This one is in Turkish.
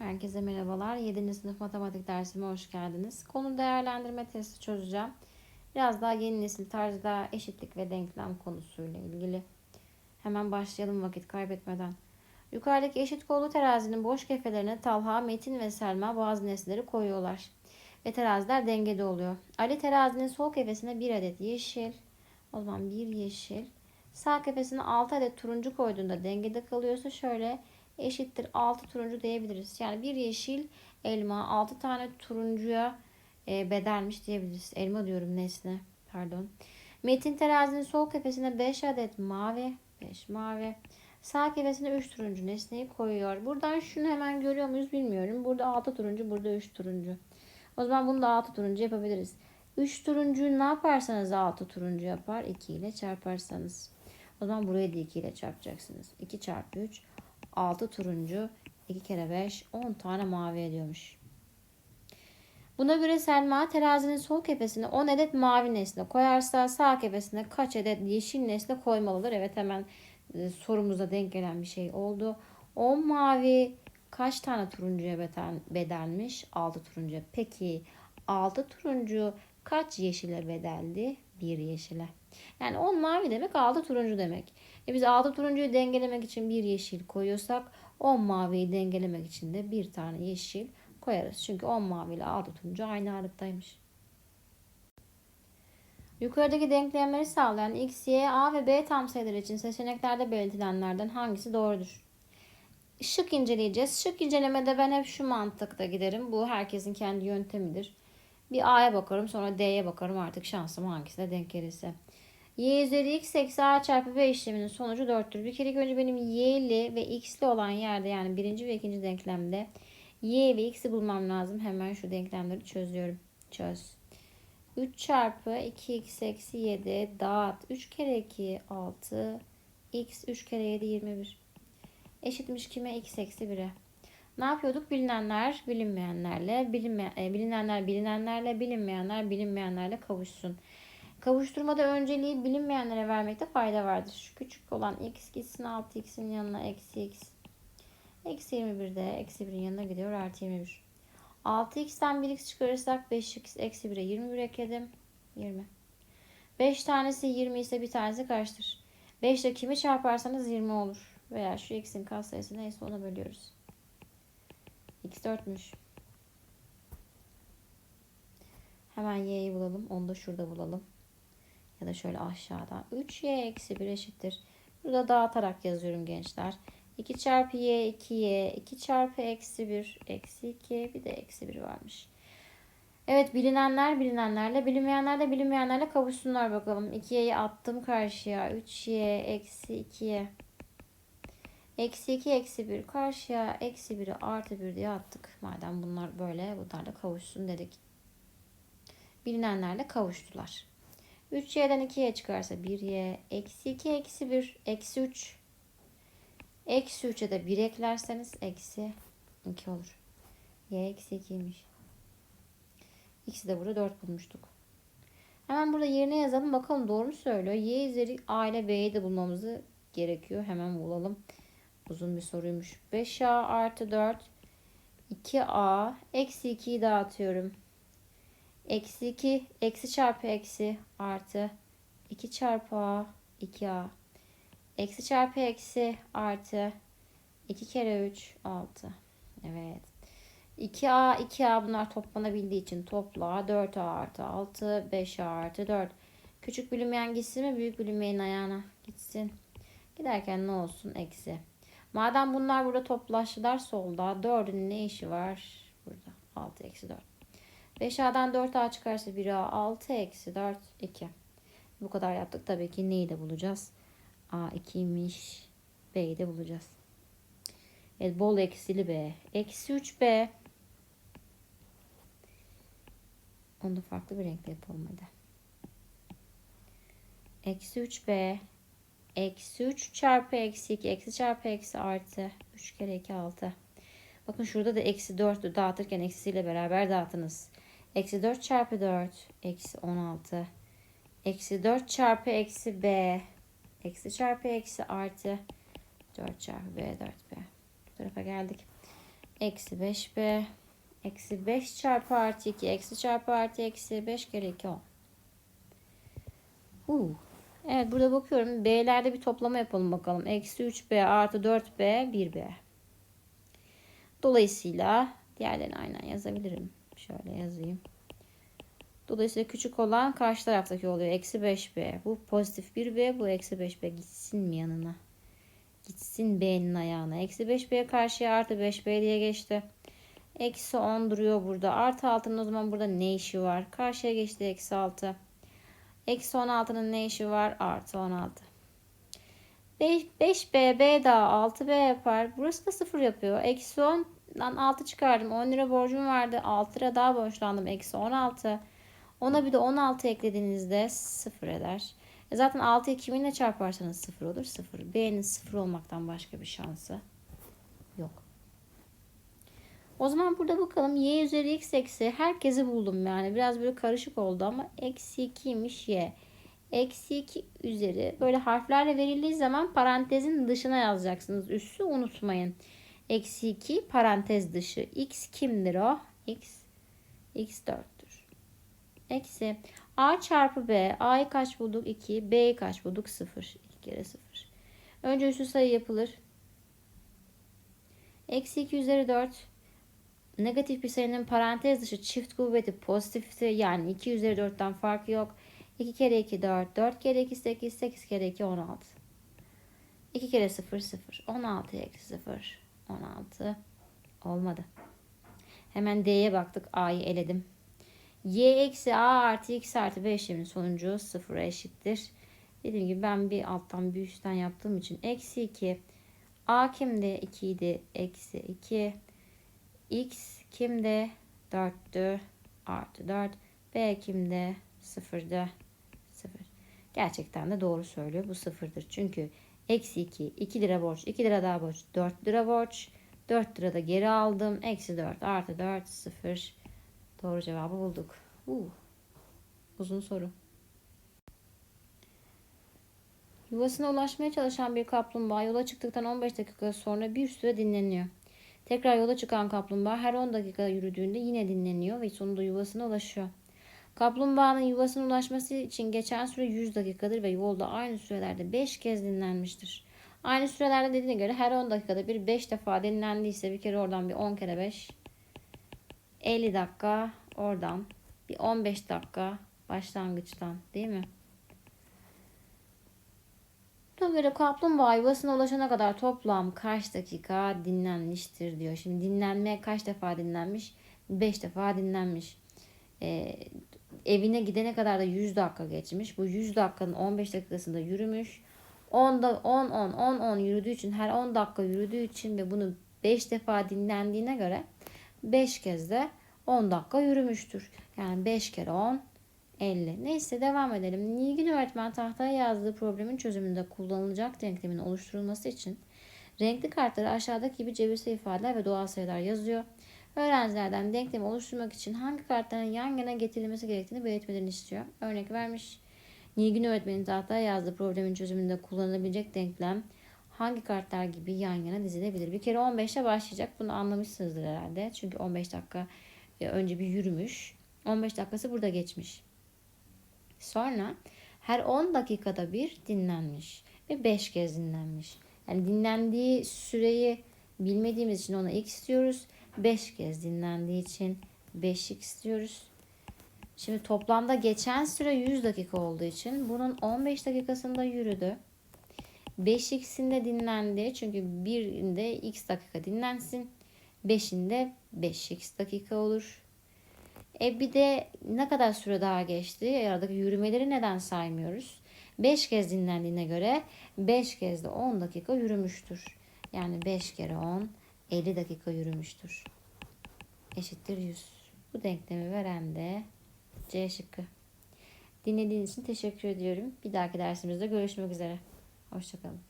Herkese merhabalar. 7. sınıf matematik dersime hoş geldiniz. Konu değerlendirme testi çözeceğim. Biraz daha yeni nesil tarzda eşitlik ve denklem konusuyla ilgili. Hemen başlayalım vakit kaybetmeden. Yukarıdaki eşit kollu terazinin boş kefelerine Talha, Metin ve Selma bazı nesneleri koyuyorlar. Ve teraziler dengede oluyor. Ali terazinin sol kefesine bir adet yeşil. O zaman bir yeşil. Sağ kefesine 6 adet turuncu koyduğunda dengede kalıyorsa şöyle eşittir 6 turuncu diyebiliriz. Yani bir yeşil elma 6 tane turuncuya e, bedelmiş diyebiliriz. Elma diyorum nesne. Pardon. Metin terazinin sol kefesine 5 adet mavi. 5 mavi. Sağ kefesine 3 turuncu nesneyi koyuyor. Buradan şunu hemen görüyor muyuz bilmiyorum. Burada 6 turuncu, burada 3 turuncu. O zaman bunu da 6 turuncu yapabiliriz. 3 turuncuyu ne yaparsanız 6 turuncu yapar. 2 ile çarparsanız. O zaman burayı da 2 ile çarpacaksınız. 2 çarpı 3 6 turuncu, 2 kere 5, 10 tane mavi ediyormuş. Buna göre Selma terazinin sol kefesine 10 adet mavi nesne koyarsa sağ kefesine kaç adet yeşil nesne koymalıdır? Evet hemen e, sorumuza denk gelen bir şey oldu. 10 mavi kaç tane turuncuya bedelmiş? 6 turuncu. Peki 6 turuncu kaç yeşile bedeldi? 1 yeşile. Yani 10 mavi demek 6 turuncu demek. E biz 6 turuncuyu dengelemek için bir yeşil koyuyorsak 10 maviyi dengelemek için de bir tane yeşil koyarız. Çünkü 10 mavi ile 6 turuncu aynı ağırlıktaymış. Yukarıdaki denklemleri sağlayan x, y, a ve b tam sayılar için seçeneklerde belirtilenlerden hangisi doğrudur? Şık inceleyeceğiz. Şık incelemede ben hep şu mantıkta giderim. Bu herkesin kendi yöntemidir. Bir A'ya bakarım sonra D'ye bakarım artık şansım hangisine denk gelirse. Y üzeri x eksi a çarpı b işleminin sonucu 4'tür. Bir kere önce benim y'li ve x'li olan yerde yani birinci ve ikinci denklemde y ve x'i bulmam lazım. Hemen şu denklemleri çözüyorum. Çöz. 3 çarpı 2x eksi 7 dağıt. 3 kere 2 6 x 3 kere 7 21. Eşitmiş kime x eksi 1'e. Ne yapıyorduk? Bilinenler bilinmeyenlerle, bilinme, e, bilinenler bilinenlerle, bilinmeyenler bilinmeyenlerle kavuşsun. Kavuşturmada önceliği bilinmeyenlere vermekte fayda vardır. Şu küçük olan x gitsin 6x'in yanına eksi x. Eksi 21 de eksi 1'in yanına gidiyor artı 21. 6x'ten 1x çıkarırsak 5x eksi 1'e 21 ekledim. 20. 5 tanesi 20 ise bir tanesi kaçtır? 5 ile kimi çarparsanız 20 olur. Veya şu x'in katsayısı neyse ona bölüyoruz. X 4'müş. Hemen y'yi bulalım. Onu da şurada bulalım. Ya da şöyle aşağıda. 3y eksi 1 eşittir. Burada dağıtarak yazıyorum gençler. 2 çarpı y 2y 2 çarpı eksi 1 eksi 2 bir de eksi 1 varmış. Evet bilinenler bilinenlerle bilinmeyenler de bilinmeyenlerle kavuşsunlar bakalım. 2y'yi attım karşıya. 3y eksi 2y. Eksi 2 eksi 1 karşıya eksi 1'i artı 1 diye attık. Madem bunlar böyle bunlar da kavuşsun dedik. Bilinenlerle kavuştular. 3y'den 2y çıkarsa 1y. Eksi 2 eksi 1 eksi 3. Eksi 3'e de 1 eklerseniz eksi 2 olur. y eksi 2'ymiş. X'i de burada 4 bulmuştuk. Hemen burada yerine yazalım. Bakalım doğru mu söylüyor. Y üzeri A ile B'yi de bulmamızı gerekiyor. Hemen bulalım. Uzun bir soruymuş. 5A artı 4 2A eksi 2'yi dağıtıyorum. Eksi 2 eksi çarpı eksi artı 2 çarpı A 2A. Eksi çarpı eksi artı 2 kere 3 6. Evet. 2A 2A bunlar toplanabildiği için topla 4A artı 6 5A artı 4. Küçük bilinmeyen gitsin mi büyük bilinmeyen ayağına gitsin. Giderken ne olsun eksi. Madem bunlar burada toplaştılar solda 4'ün ne işi var? Burada 6 eksi 4. 5A'dan 4A çıkarsa 1A 6 eksi 4 2. Bu kadar yaptık. Tabii ki neyi de bulacağız? A 2'ymiş. B'yi de bulacağız. Evet bol eksili B. Eksi 3B. Onu da farklı bir renkle yapalım hadi. Eksi 3B. Eksi 3 çarpı eksi 2. Eksi çarpı eksi artı. 3 kere 2 6. Bakın şurada da eksi 4 dağıtırken eksisiyle beraber dağıtınız. Eksi 4 çarpı 4. Eksi 16. Eksi 4 çarpı eksi B. Eksi çarpı eksi artı 4 çarpı B 4B. Bu tarafa geldik. Eksi 5b. Eksi 5 çarpı artı 2. Eksi çarpı artı eksi 5 kere 2 10. Uh. Evet burada bakıyorum. B'lerde bir toplama yapalım bakalım. Eksi 3b artı 4b 1b. Dolayısıyla diğerlerini aynen yazabilirim. Şöyle yazayım. Dolayısıyla küçük olan karşı taraftaki oluyor. Eksi 5b. Bu pozitif 1b. Bu eksi 5b. Gitsin mi yanına? Gitsin b'nin ayağına. Eksi 5b karşıya artı 5b diye geçti. Eksi 10 duruyor burada. Artı 6'nın o zaman burada ne işi var? Karşıya geçti eksi 6. Eksi 16'nın ne işi var? Artı 16. 5, 5b, b daha 6b yapar. Burası da 0 yapıyor. Eksi 10'dan 6 çıkardım. 10 lira borcum vardı. 6 lira daha borçlandım. Eksi 16. Ona bir de 16 eklediğinizde 0 eder. E zaten 6'yı kiminle çarparsanız 0 olur. 0. B'nin 0 olmaktan başka bir şansı yok. O zaman burada bakalım y üzeri x eksi herkesi buldum yani biraz böyle karışık oldu ama eksi 2'ymiş y. Eksi 2 üzeri böyle harflerle verildiği zaman parantezin dışına yazacaksınız. Üssü unutmayın. Eksi 2 parantez dışı. X kimdir o? X. X 4'tür. Eksi A çarpı B. A'yı kaç bulduk? 2. B'yi kaç bulduk? 0. 2 kere 0. Önce üssü sayı yapılır. Eksi 2 üzeri 4 negatif bir sayının parantez dışı çift kuvveti pozitifti. Yani 2 üzeri 4'ten farkı yok. 2 kere 2 4, 4 kere 2 8, 8 kere 2 16. 2 kere 0 0, 16 eksi 0, 16 olmadı. Hemen D'ye baktık. A'yı eledim. Y eksi A artı X artı B işleminin sonucu 0'a eşittir. Dediğim gibi ben bir alttan bir üstten yaptığım için eksi 2. A kimde? 2 idi. Eksi 2. X kimde? 4'tü. Artı 4. B kimde? 0'dı. 0. Gerçekten de doğru söylüyor. Bu 0'dır. Çünkü eksi 2. 2 lira borç. 2 lira daha borç. 4 lira borç. 4 lira da geri aldım. Eksi 4 artı 4 0. Doğru cevabı bulduk. Uh. Uzun soru. Yuvasına ulaşmaya çalışan bir kaplumbağa yola çıktıktan 15 dakika sonra bir süre dinleniyor. Tekrar yola çıkan kaplumbağa her 10 dakika yürüdüğünde yine dinleniyor ve sonunda yuvasına ulaşıyor. Kaplumbağanın yuvasına ulaşması için geçen süre 100 dakikadır ve yolda aynı sürelerde 5 kez dinlenmiştir. Aynı sürelerde dediğine göre her 10 dakikada bir 5 defa dinlendiyse bir kere oradan bir 10 kere 5 50 dakika oradan bir 15 dakika başlangıçtan değil mi? Buna göre kaplumbağa yuvasına ulaşana kadar toplam kaç dakika dinlenmiştir diyor. Şimdi dinlenmeye kaç defa dinlenmiş? 5 defa dinlenmiş. Ee, evine gidene kadar da 100 dakika geçmiş. Bu 100 dakikanın 15 dakikasında yürümüş. 10'da 10 10 10 10 yürüdüğü için her 10 dakika yürüdüğü için ve bunu 5 defa dinlendiğine göre 5 kez de 10 dakika yürümüştür. Yani 5 kere 10 50. Neyse devam edelim. Nilgün öğretmen tahtaya yazdığı problemin çözümünde kullanılacak denklemin oluşturulması için renkli kartları aşağıdaki gibi cebirsel ifadeler ve doğal sayılar yazıyor. Öğrencilerden denklemi oluşturmak için hangi kartların yan yana getirilmesi gerektiğini belirtmelerini istiyor. Örnek vermiş. Nilgün öğretmenin tahtaya yazdığı problemin çözümünde kullanılabilecek denklem hangi kartlar gibi yan yana dizilebilir? Bir kere 15'te başlayacak. Bunu anlamışsınızdır herhalde. Çünkü 15 dakika e, önce bir yürümüş. 15 dakikası burada geçmiş. Sonra her 10 dakikada bir dinlenmiş ve 5 kez dinlenmiş. Yani dinlendiği süreyi bilmediğimiz için ona x diyoruz. 5 kez dinlendiği için 5x diyoruz. Şimdi toplamda geçen süre 100 dakika olduğu için bunun 15 dakikasında yürüdü. 5x'inde dinlendi. Çünkü birinde x dakika dinlensin. 5'inde 5x dakika olur. E bir de ne kadar süre daha geçti? Aradaki yürümeleri neden saymıyoruz? 5 kez dinlendiğine göre 5 kez de 10 dakika yürümüştür. Yani 5 kere 10 50 dakika yürümüştür. Eşittir 100. Bu denklemi veren de C şıkkı. Dinlediğiniz için teşekkür ediyorum. Bir dahaki dersimizde görüşmek üzere. Hoşçakalın.